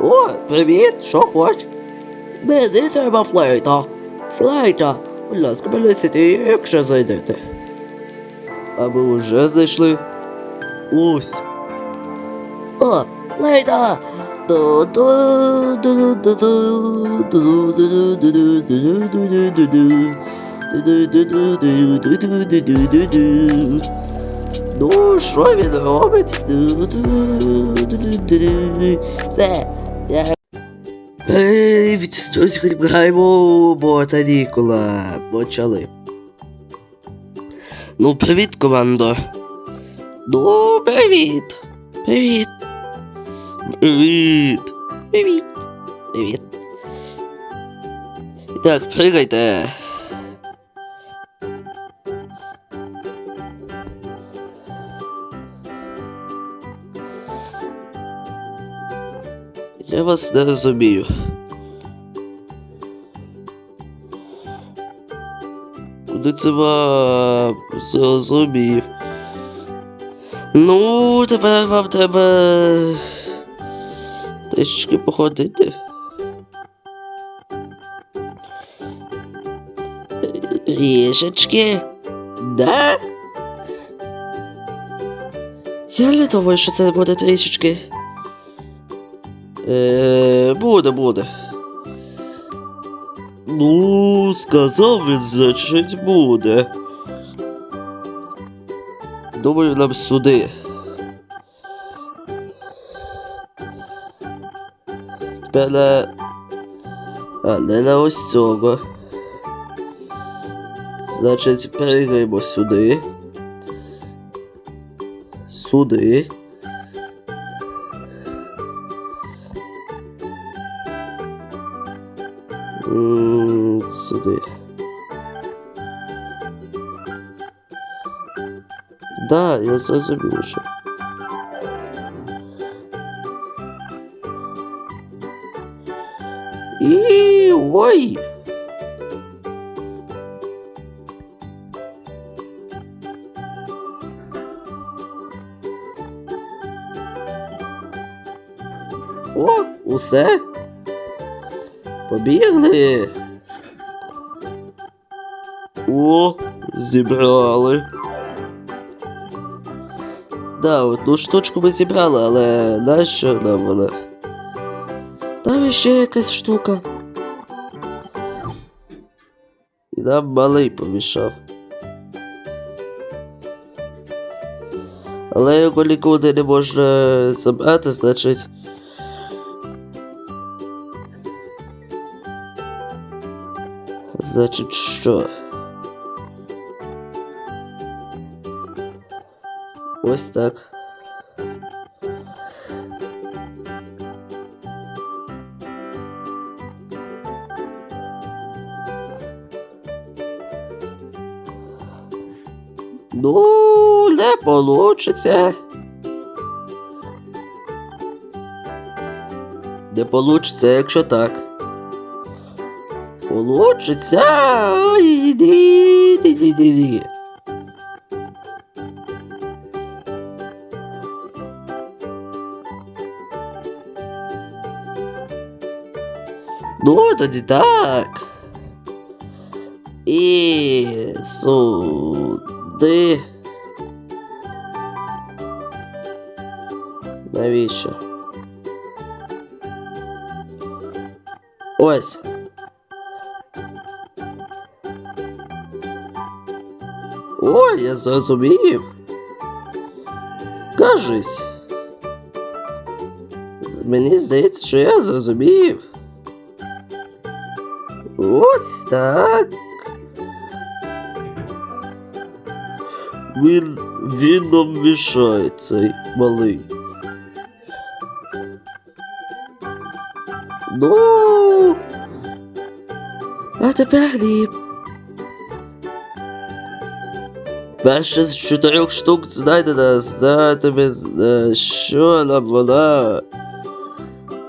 О, привіт, що хочеш? Мені треба флейта. Флейта. Будь ласка, принесіть якщо зайдете. А ми вже зайшли. Ось. О, флейта! Ну, що він робить? Все, Привіт, сьогодні граємо ботанікула. Почали. Ну, привіт, командо. Ну, привіт. Привіт. Привіт. Привіт. Привіт. Так, пригайте. Я вас не розумію. Куди це вам зрозумів? Ну, тепер вам треба трішечки походити. Рішечки? Да? Я не думаю, що це буде трішечки. Е, буде, буде. Ну, сказав він, значить буде. Думаю, нам сюди. Тепер на... А, не на ось цього. Значить, перейдемо сюди. Сюди. Сюди. Да, я зрозумів вже. І ой. О, усе? Побігли. О, зібрали. Да, одну штучку ми зібрали, але нащо нам вона? Там ще якась штука. І нам малий помішав. Але його нікуди не можна забрати, значить. Значить, що? Ось так. Ну, не получиться. Не получиться, якщо так. Получиться. Іди, іди, іди, іди. Ну, тоді так. І сюди. Навіщо? Ось. Ой, я зрозумів. Кажись. Мені здається, що я зрозумів. Ось так. Він, він нам мішає цей малий. Ну. А тепер ні. Перше з чотирьох штук знайдена, знатиме, е, що нам вона.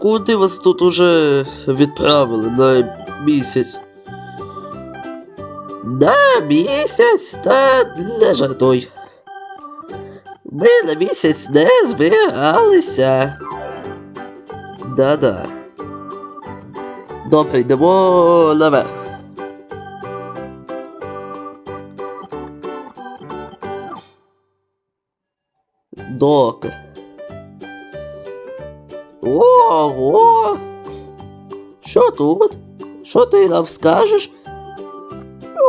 Куди вас тут уже відправили на місяць? На місяць? Та не жартуй. Ми на місяць не збиралися. Да-да. Добре, йдемо наверх. Добре. Ого! Що тут? Що ти нам скажеш?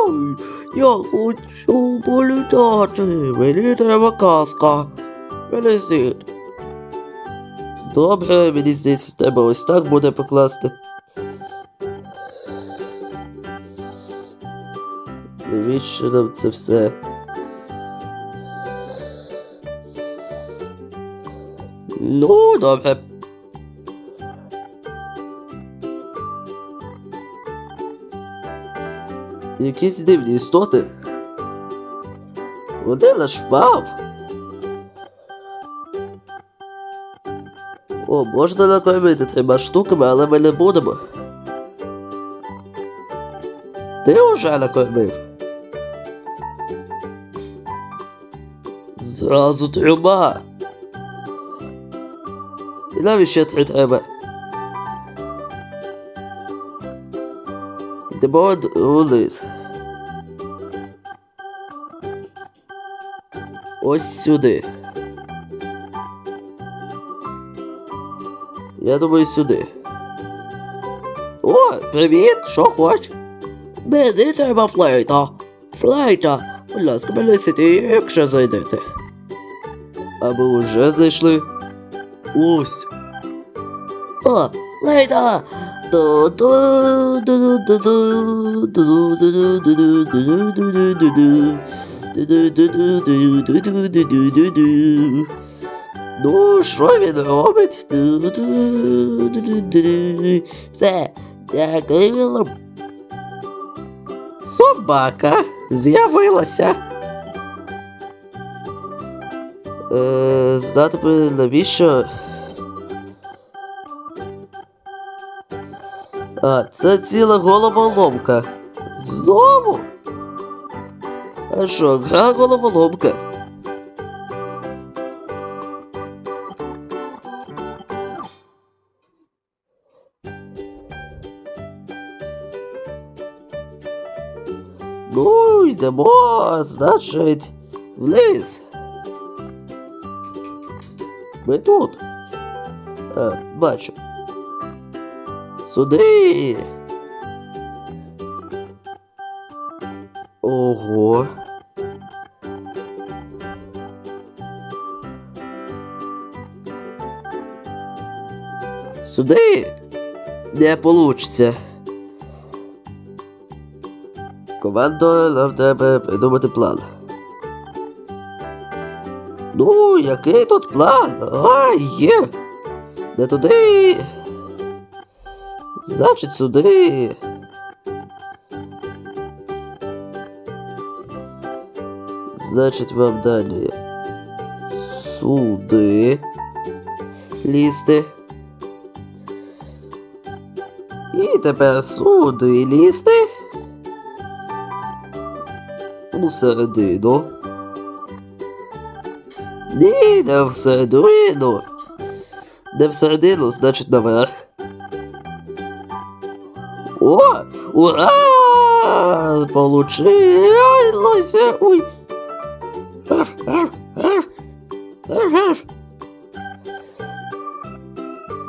Ой, я хочу політати. Мені треба казка. Вилізіть. Добре, мені здається, треба ось так буде покласти. Навіщо нам це все? Ну, добре. Якісь дивні істоти. Вони наш впав. О, можна накормити трьома штуками, але ми не будемо. Ти уже накормив. Зразу трьома. І навіщо три треба? Йдемо вниз. Ось сюди. Я думаю, сюди. О, привіт! Що хоч? Мені треба флейта. Флейта. Будь ласка, принесіть її, якщо зайдете. А ми вже зайшли. Ось. О, флейта! Ну, що він робить? Все, дякую. Собака з'явилася. Е, знати навіщо? А, це ціла головоломка. Знову? А що, гра головоломка? Ну, йдемо, значить, вниз. Ми тут. А, бачу. Сюди. Ого. Сюди не получиться. Командо, нам треба придумати план. Ну, який тут план? А, є. Не туди. Значить, сюди. Значить, вам далі. Сюди. Лізти. І тепер сюди лізти. У середину. Ні, не в середину. Не в середину, значить наверх. О, ура! Получилося! Ой.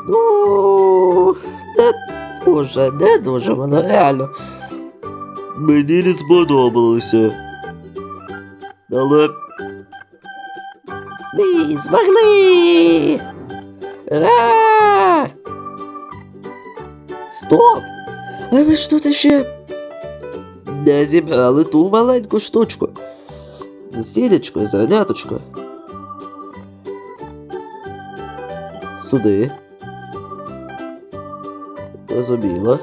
Ну, не дуже, не дуже воно реально. Мені не сподобалося. Але. Ми змогли! Ура! Стоп! А ви ж тут ще не зібрали ту маленьку штучку. Сідечко, зерняточко. Сюди. Розуміло.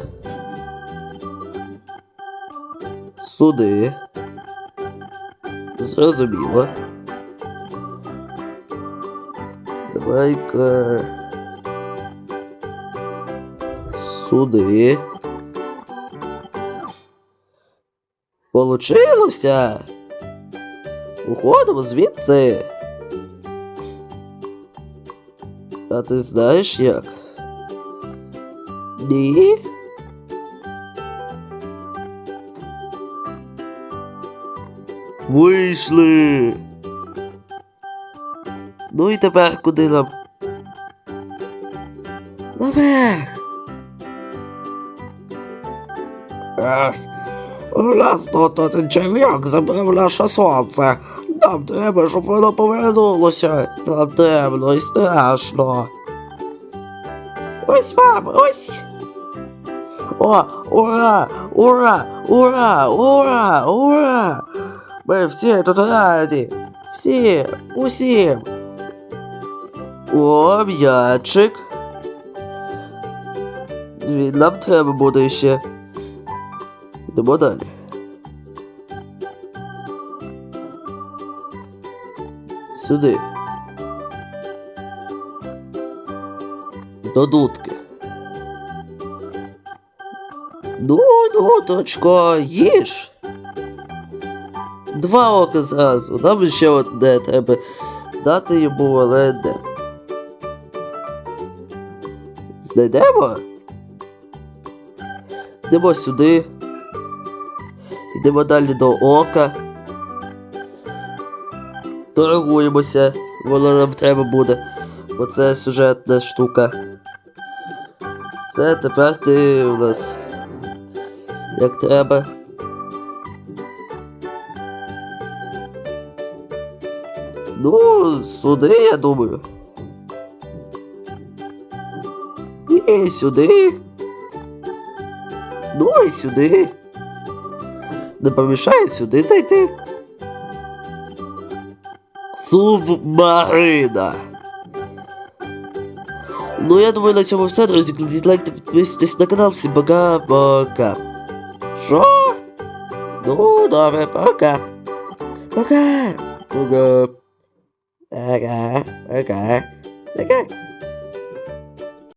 Сюди. Зрозуміло. Давай-ка. Сюди. Получилося. Уходимо звідси. А ти знаєш як? Ні? Вийшли. Ну і тепер куди нам? Наверх. Ех, нас тут один черв'як забрав наше сонце. Нам треба, щоб воно повернулося. Нам темно і страшно. Ось вам, ось. О, ура! Ура! Ура! Ура! Ура! Ми всі тут раді! Всі! Усім! О, м'ячик! Він нам треба буде ще. Йдемо далі. Сюди. До дудки. Ну, дудочко, їж. Два ока зразу. Нам ще одне треба дати йому, але де. Знайдемо? Йдемо сюди. Йдемо далі до ока. Торгуємося, воно нам треба буде. Бо це сюжетна штука. Це тепер ти у нас. Як треба. Ну, сюди, я думаю. І сюди. Ну і сюди. Не помішає сюди зайти. Субмарина. Ну, я думаю, на цьому все, друзі. Кладіть лайк та підписуйтесь на канал. Всім пока-пока. Що? Ну, добре, пока. Пока. Пока. Пока. Пока. Пока.